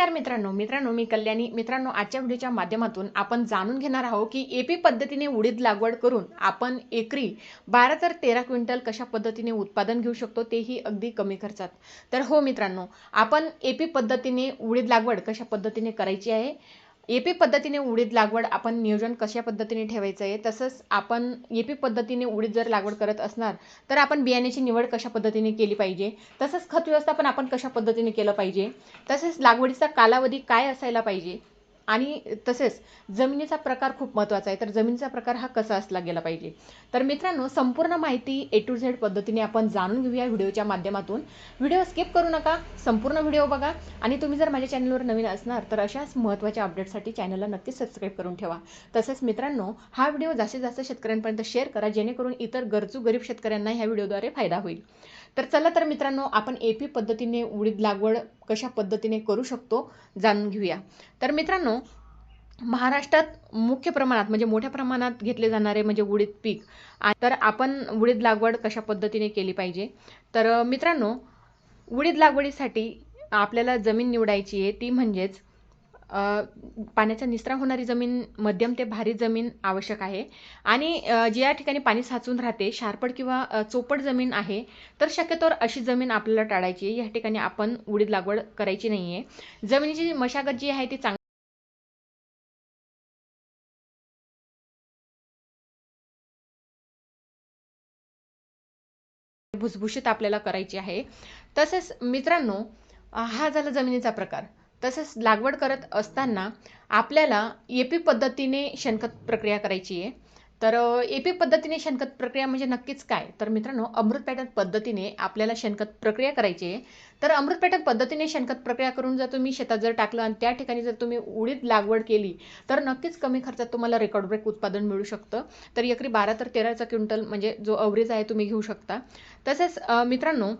नमस्कार मित्रांनो मित्रांनो मी कल्याणी. मित्रांनो आजच्या व्हिडिओच्या माध्यमातून आपण जाणून घेणार आहोत की एपी पद्धतीने उडीद लागवड करून आपण एकरी बारा तर तेरा क्विंटल कशा पद्धतीने उत्पादन घेऊ शकतो तेही अगदी कमी खर्चात. तर हो मित्रांनो आपण एपी पद्धतीने उडीद लागवड कशा पद्धतीने करायची आहे? पी पद्धतीने उडीद लागवड आपण नियोजन कशा पद्धतीने ठेवायचं आहे? तसंच आपण पी पद्धतीने उडीद जर लागवड करत असणार तर आपण बियाण्याची निवड कशा पद्धतीने केली पाहिजे? तसंच खत व्यवस्थापन आपण कशा पद्धतीने केलं पाहिजे? तसेच लागवडीचा कालावधी काय असायला पाहिजे? आणि तसेच जमिनीचा प्रकार खूप महत्त्वाचा आहे. तर जमिनीचा प्रकार हा कसा असला गेला पाहिजे? तर मित्रांनो संपूर्ण माहिती ए टू झेड पद्धतीने आपण जाणून घेऊया व्हिडिओच्या माध्यमातून. व्हिडिओ स्किप करू नका संपूर्ण व्हिडिओ बघा. आणि तुम्ही जर माझ्या चॅनलवर नवीन असणार तर अशाच महत्त्वाच्या अपडेटसाठी चॅनलला नक्कीच सबस्क्राईब करून ठेवा. तसेच मित्रांनो हा व्हिडिओ जास्तीत जास्त शेतकऱ्यांपर्यंत शेअर करा जेणेकरून इतर गरजू गरीब शेतकऱ्यांना ह्या व्हिडिओद्वारे फायदा होईल. तर चला तर मित्रांनो आपण एपी पद्धतीने उडीद लागवड कशा पद्धतीने करू शकतो जाणून घेऊया. तर मित्रांनो महाराष्ट्रात मुख्य प्रमाणात म्हणजे मोठ्या प्रमाणात घेतले जाणारे म्हणजे उडीद पीक तर आपण उडीद लागवड कशा पद्धतीने केली पाहिजे? तर मित्रांनो उडीद लागवडीसाठी आपल्याला जमीन निवडायची आहे ती म्हणजेच पाण्याचा निचरा होणारी जमीन मध्यम ते भारी जमीन आवश्यक आहे. आणि जे ज्या ठिकाणी पाणी साचून राहते शारपड किंवा चोपट चोपड जमीन आहे तर शक्यतोवर अशी जमीन आपल्याला टाळायची या ठिकाणी आपण उडीद लागवड करायची नाही आहे जमिनीची मशागत जी आहे ती चांगली भुसभुशीत आपल्याला करायची आहे. तसेच मित्रांनो हा झाला जमिनीचा प्रकार. तसेच लागवड करत असताना आपल्याला एपी पद्धतीने शेणखत प्रक्रिया करायची आहे. तर एपी पद्धतीने शेणखत प्रक्रिया म्हणजे नक्कीच काय? तर मित्रांनो अमृत पॅटर्न पद्धतीने आपल्याला शेणखत प्रक्रिया करायची आहे. तर अमृत पॅटर्न पद्धतीने शेणखत प्रक्रिया करून जर तुम्ही शेतात जर टाकलं आणि त्या ठिकाणी जर तुम्ही उडीद लागवड केली तर नक्कीच कमी खर्चात तुम्हाला रेकॉर्ड ब्रेक उत्पादन मिळू शकतं. तर एकरी बारा तर तेराचा क्विंटल म्हणजे जो अवरेज आहे तुम्ही घेऊ शकता. तसेच मित्रांनो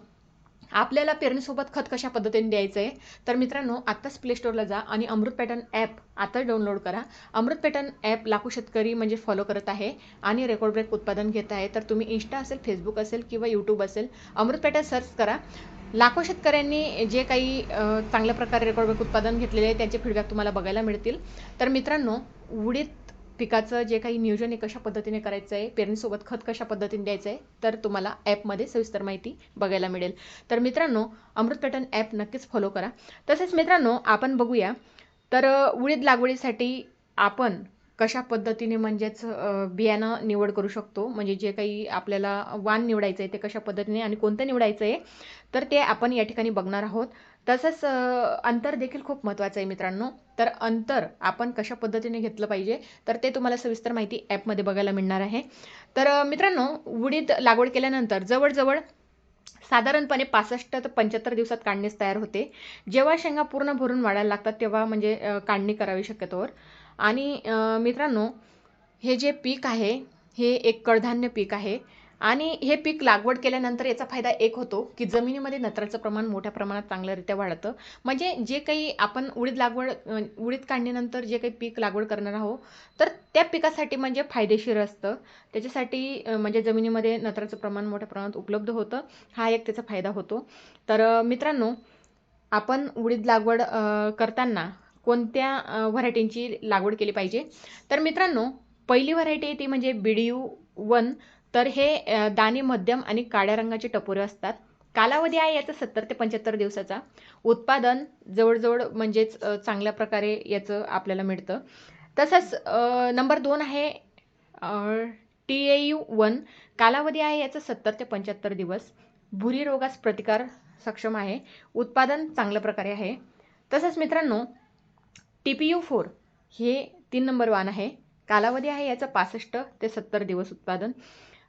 आपल्याला पेरणीसोबत खत कशा पद्धतीने द्यायचं आहे तर मित्रांनो आत्ताच प्ले स्टोअरला जा आणि अमृत पॅटर्न ॲप आता डाउनलोड करा. अमृत पॅटर्न ॲप लाखो शेतकरी म्हणजे फॉलो करत आहे आणि रेकॉर्ड ब्रेक उत्पादन घेत आहे. तर तुम्ही इंस्टा असेल फेसबुक असेल किंवा यूट्यूब असेल अमृत पॅटर्न सर्च करा. लाखो शेतकऱ्यांनी जे काही चांगल्या प्रकारे रेकॉर्ड ब्रेक उत्पादन घेतलेले आहे त्यांचे फीडबॅक तुम्हाला बघायला मिळतील. तर मित्रांनो उडीद पिकाचं जे काही नियोजन आहे कशा पद्धतीने करायचं आहे पेरणीसोबत खत कशा पद्धतीने द्यायचं आहे तर तुम्हाला ॲपमध्ये सविस्तर माहिती बघायला मिळेल. तर मित्रांनो अमृत पॅटर्न ॲप नक्कीच फॉलो करा. तसेच मित्रांनो आपण बघूया तर उडीद लागवडीसाठी आपण कशा पद्धतीने म्हणजेच बियाणं निवड करू शकतो? म्हणजे जे काही आपल्याला वाण निवडायचं आहे ते कशा पद्धतीने आणि कोणतं निवडायचं आहे तर ते आपण या ठिकाणी बघणार आहोत. तसंच अंतर देखील खूप महत्त्वाचं आहे मित्रांनो. तर अंतर आपण कशा पद्धतीने घेतलं पाहिजे तर ते तुम्हाला सविस्तर माहिती ॲपमध्ये बघायला मिळणार आहे. तर मित्रांनो उडीद लागवड केल्यानंतर जवळजवळ साधारणपणे पासष्ट ते पंच्याहत्तर दिवसात काढणीस तयार होते. जेव्हा शेंगा पूर्ण भरून वाढायला लागतात तेव्हा म्हणजे काढणी करावी शक्यतोवर. आणि मित्रांनो हे जे पीक आहे हे एक कडधान्य पीक आहे. आणि हे पीक लागवड केल्यानंतर याचा फायदा एक होतो की जमिनीमध्ये नत्राचं प्रमाण मोठ्या प्रमाणात चांगल्यारीत्या वाढतं. म्हणजे जे काही आपण उडीद लागवड उडीद काढणीनंतर जे काही पीक लागवड करणार आहोत तर त्या पिकासाठी म्हणजे फायदेशीर असतं. त्याच्यासाठी म्हणजे जमिनीमध्ये नत्राचं प्रमाण मोठ्या प्रमाणात उपलब्ध होतं. हा एक त्याचा फायदा होतो. तर मित्रांनो आपण उडीद लागवड करताना कोणत्या व्हरायटींची लागवड केली पाहिजे? तर मित्रांनो पहिली व्हरायटी आहे ती म्हणजे बीडीयू वन. तर हे दाणे मध्यम आणि काळ्या रंगाचे टपोरे असतात. कालावधी आहे याचा सत्तर ते पंच्याहत्तर दिवसाचा. उत्पादन जवळजवळ म्हणजेच चांगल्या प्रकारे याचं आपल्याला मिळतं. तसंच नंबर दोन आहे टी ए यू वन. कालावधी आहे याचा सत्तर ते पंच्याहत्तर दिवस. भुरी रोगास प्रतिकार सक्षम आहे. उत्पादन चांगल्या प्रकारे आहे. तसंच मित्रांनो टी पी यू फोर हे तीन नंबर वान आहे. कालावधी आहे याचं पासष्ट ते सत्तर दिवस उत्पादन.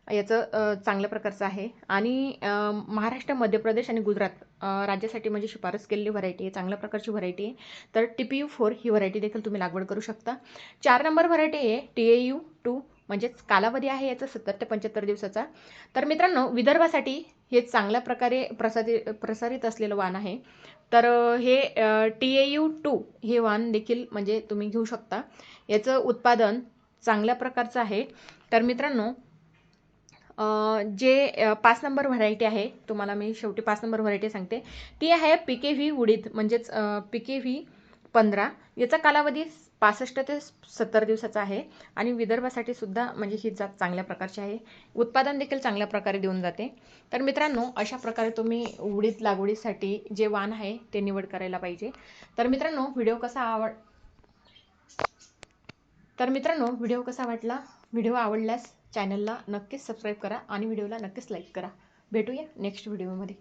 याचं चांगल्या प्रकारचं आहे. आणि महाराष्ट्र मध्य प्रदेश आणि गुजरात राज्यासाठी म्हणजे शिफारस केलेली व्हरायटी आहे चांगल्या प्रकारची व्हरायटी आहे. तर टी पी यू फोर ही व्हरायटी देखील तुम्ही लागवड करू शकता. चार नंबर व्हरायटी आहे टी ए यू टू म्हणजेच कालावधी आहे याचा सत्तर ते पंच्याहत्तर दिवसाचा. तर मित्रांनो विदर्भासाठी हे चांगल्या प्रकारे प्रसारित प्रसारित असलेलं वाण आहे. तर हे टी ए यू टू हे वाण देखील म्हणजे तुम्ही घेऊ शकता. याचं उत्पादन चांगल्या प्रकारचं आहे. तर मित्रांनो जे पाच नंबर व्हरायटी आहे तुम्हाला मी शेवटी पाच नंबर व्हरायटी सांगते. ती आहे पिके व्ही उडीद म्हणजेच पिके व्ही पंधरा. याचा कालावधी पासष्ट ते सत्तर दिवसाचा आहे आणि विदर्भासाठी सुद्धा म्हणजे ही जात चांगल्या प्रकारची आहे. उत्पादन देखील चांगल्या प्रकारे देऊन जाते. तर मित्रांनो अशा प्रकारे तुम्ही उडीद लागवडीसाठी जे वाण आहे ते निवड करायला पाहिजे. तर मित्रांनो व्हिडिओ कसा आवड तर मित्रांनो व्हिडिओ कसा वाटला? व्हिडिओ आवडल्यास चॅनलला नक्कीच सबस्क्राईब करा आणि व्हिडिओला नक्कीच लाईक करा. भेटूया नेक्स्ट व्हिडिओमध्ये